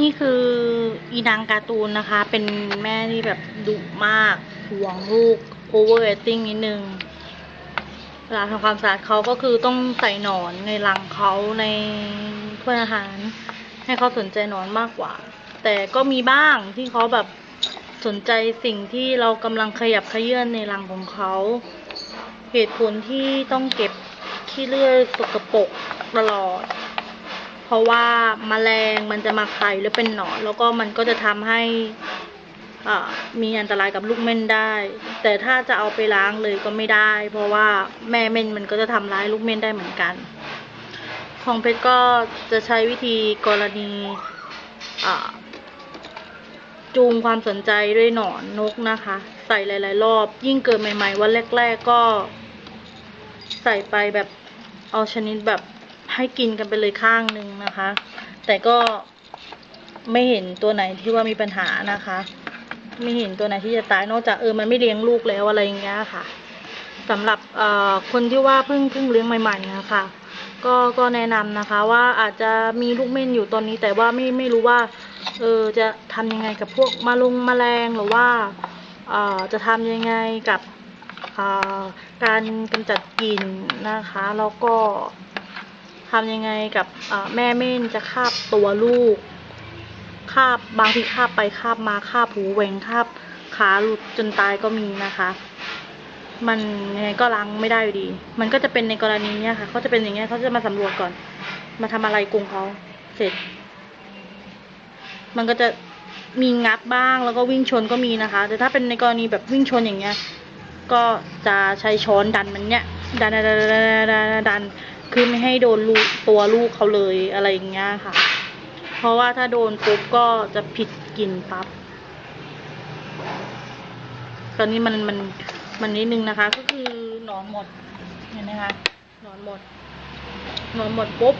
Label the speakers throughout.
Speaker 1: นี่คืออีนางการ์ตูนนะคะ เป็นแม่ที่แบบดุมากห่วงลูก over acting นิดนึงเวลาทำความสะอาดเขาก็คือต้องใส่หนอนในรังเขาในถ้วยอาหาร ให้เขาสนใจหนอนมากกว่า แต่ก็มีบ้างที่เขาแบบสนใจสิ่งที่เรากำลังขยับขยื่นในรังของเขา เหตุผลที่ต้องเก็บขี้เลื่อยสกปรกตลอด ราะว่ามาแมลงมันจะมาไข่แล้วเป็นหนอนแล้วก็มันก็จะทำให้มีอันตรายกับลูกเม่นได้ แต่ถ้าจะเอาไปล้างเลยก็ไม่ได้ เพราะว่าแม่เม่นมันก็จะทำร้ายลูกเม่นได้เหมือนกัน ของเพชรก็จะใช้วิธีกรณีจูงความสนใจด้วยหนอนนกนะคะ ใส่หลาย ๆ รอบ ยิ่งเกิดใหม่ ๆ วันแรก ๆ ก็ใส่ไปแบบเอาชนิดแบบ ให้กินกันไปเลยข้างหนึ่งนะคะ แต่ก็ไม่เห็นตัวไหนที่ว่ามีปัญหานะคะ ไม่เห็นตัวไหนที่จะตายนอกจากเออมันไม่เลี้ยงลูกแล้วอะไรอย่างเงี้ยค่ะสำหรับเอ่อคนที่ว่าเพิ่งเพิ่งเลี้ยงใหม่ๆนะคะก็ก็แนะนำนะคะว่าอาจจะมีลูกเม่นอยู่ตอนนี้แต่ว่าไม่ไม่รู้ว่าเออจะทำยังไงกับพวกมาลงแมลงหรือว่าเอ่อจะทำยังไงกับอ่าการกำจัดกลิ่นนะคะ แล้วก็ ทำยังไงกับแม่เม่นจะคาบตัวลูก คาบบางทีคาบไปคาบมาคาบหูแหวงคาบขาหลุดจนตายก็มีนะคะ มันยังไงก็ล้างไม่ได้อยู่ดี มันก็จะเป็นในกรณีเนี้ยค่ะเขาจะเป็นอย่างเงี้ยเขาจะมาสำรวจก่อน มาทำอะไรกรงเขาเสร็จ มันก็จะมีงับบ้างแล้วก็วิ่งชนก็มีนะคะ แต่ถ้าเป็นในกรณีแบบวิ่งชนอย่างเงี้ย ก็จะใช้ช้อนดันมันเนี้ยดันดันดันดันดันดัน คือไม่ให้โดนลูกตัวลูกเขาเลยอะไรอย่างเงี้ยค่ะ เพราะว่าถ้าโดนปุ๊บก็จะผิดกลิ่นปั๊บตอนนี้มันมันมันนิดนึงนะคะ ก็คือหนอนหมดเห็นไหมคะหนอนหมดหนอนหมดปุ๊บ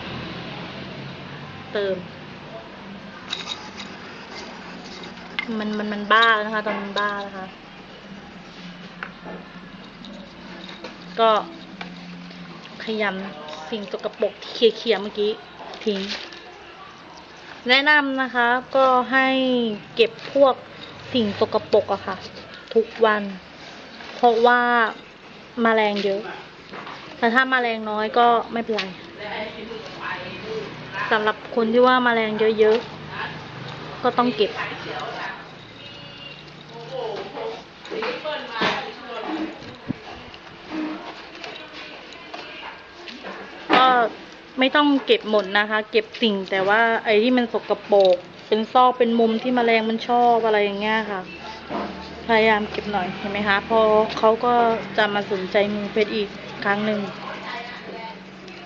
Speaker 1: เติม มันมันมันบ้าแล้วนะคะ ตอนมันบ้านะคะ ก็ขยำ สิ่งสกปรกที่เขี่ยเมื่อกี้ทิ้ง แนะนำนะคะ ก็ให้เก็บพวกสิ่งสกปรกอะค่ะ ทุกวัน เพราะว่ามาแมลงเยอะ แต่ถ้ามาแมลงน้อยก็ไม่เป็นไรสำหรับคนที่ว่ามาแมลงเยอะๆก็ต้องเก็บ ไม่ต้องเก็บหมดนะคะ เก็บสิ่งแต่ว่าไอ้ที่มันสกปรกเป็นซอกเป็นมุมที่แมลงมันชอบอะไรอย่างเงี้ยค่ะ พยายามเก็บหน่อยเห็นไหมคะพอเขาก็จะมาสนใจมือเพชรอีกครั้งหนึ่ง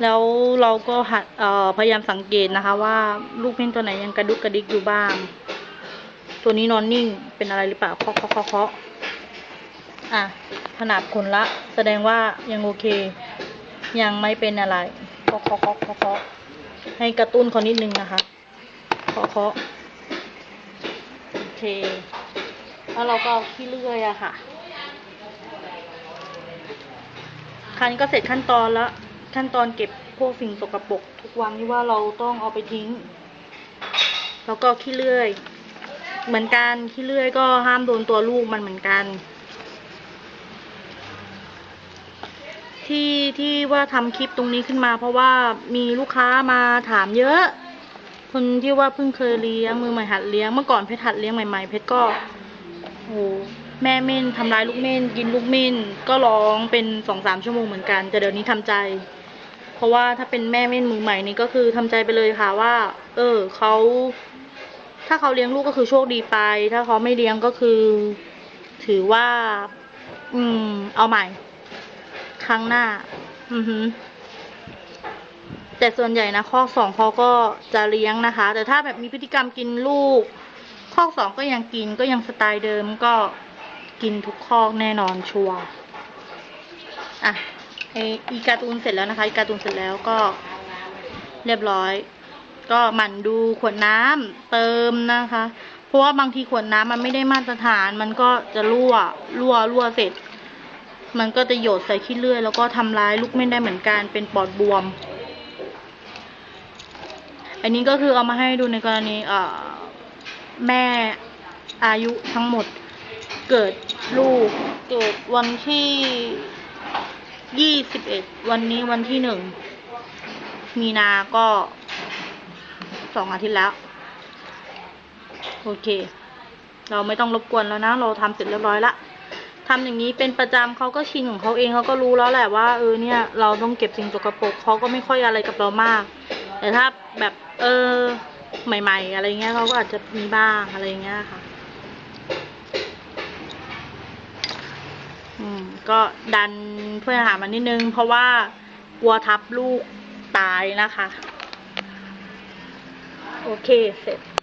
Speaker 1: แล้วเราก็หัดพยายามสังเกตนะคะ ว่าลูกเพ่นตัวไหนยังกระดุกกระดิกอยู่บ้าง ตัวนี้นอนนิ่งเป็นอะไรหรือเปล่าเคาะเคาะเคาะอะขนาบขนละ แสดงว่ายังโอเค ยังไม่เป็นอะไร เคาะเคาะเคาะเคาะให้กระตุ้นเขานิดนึงนะคะเคาะเคาะโอเค แล้วเราก็เอาขี้เลื่อยอะค่ะคราวนี้ก็เสร็จขั้นตอนแล้วขั้นตอนเก็บพวกสิ่งสกปรกทุกวันที่ว่าเราต้องเอาไปทิ้ง แล้วก็ขี้เลื่อย เหมือนกันขี้เลื่อยก็ห้ามโดนตัวลูกมันเหมือนกัน ที่ที่ว่าทำคลิปตรงนี้ขึ้นมา เพราะว่ามีลูกค้ามาถามเยอะ คนที่ว่าเพิ่งเคยเลี้ยงมือใหม่หัดเลี้ยงเมื่อก่อนเพชรหัดเลี้ยงใหม่ๆเพชรก็โอ้แม่เม่นทำร้ายลูกเม่นกินลูกเม่นก็ร้องเป็นสองสามชั่วโมงเหมือนกัน แต่เดี๋ยวนี้ทำใจ เพราะว่าถ้าเป็นแม่เม่นมือใหม่นี่ก็คือทำใจไปเลยค่ะว่า เออเขาถ้าเขาเลี้ยงลูกก็คือโชคดีไป ถ้าเขาไม่เลี้ยงก็คือ ถือว่า อืม เอาใหม่ ครั้งหน้า อือฮึแต่ส่วนใหญ่นะข้อสองเขาก็จะเลี้ยงนะคะ แต่ถ้าแบบมีพฤติกรรมกินลูก ข้อสองก็ยังกินก็ยังสไตล์เดิมก็กินทุกข้อแน่นอนชัวร์อะไออีการ์ตูนเสร็จแล้วนะคะอีการ์ตูนเสร็จแล้วก็เรียบร้อย ก็หมั่นดูขวดน้ำเติมนะคะ เพราะว่าบางทีขวดน้ำมันไม่ได้มาตรฐาน มันก็จะรั่วรั่วรั่วเสร็จ มันก็จะหยดใส่ขี้เลื่อย แล้วก็ทำร้ายลูกเม่นได้เหมือนกันเป็นปอดบวม อันนี้ก็คือเอามาให้ดูในกรณีเอ่อแม่อายุทั้งหมดเกิดลูกเกิดวันที่ยี่สิบเอ็ดวันนี้วันที่หนึ่งมีนาก็สองอาทิตย์แล้ว โอเค เราไม่ต้องรบกวนแล้วนะ เราทำเสร็จเรียบร้อยละ ทำอย่างนี้เป็นประจำเขาก็ชินของเขาเองเขาก็รู้แล้วแหละว่าเออเนี่ยเราต้องเก็บสิ่งสกปรกเขาก็ไม่ค่อยอะไรกับเรามาก แต่ถ้าแบบเออใหม่ ๆ อะไรเงี้ยเขาก็อาจจะมีบ้างอะไรเงี้ยค่ะ อืม ก็ดันถ้วยอหามานิดนึง เพราะว่ากลัวทับลูกตายนะคะ โอเคเสร็จ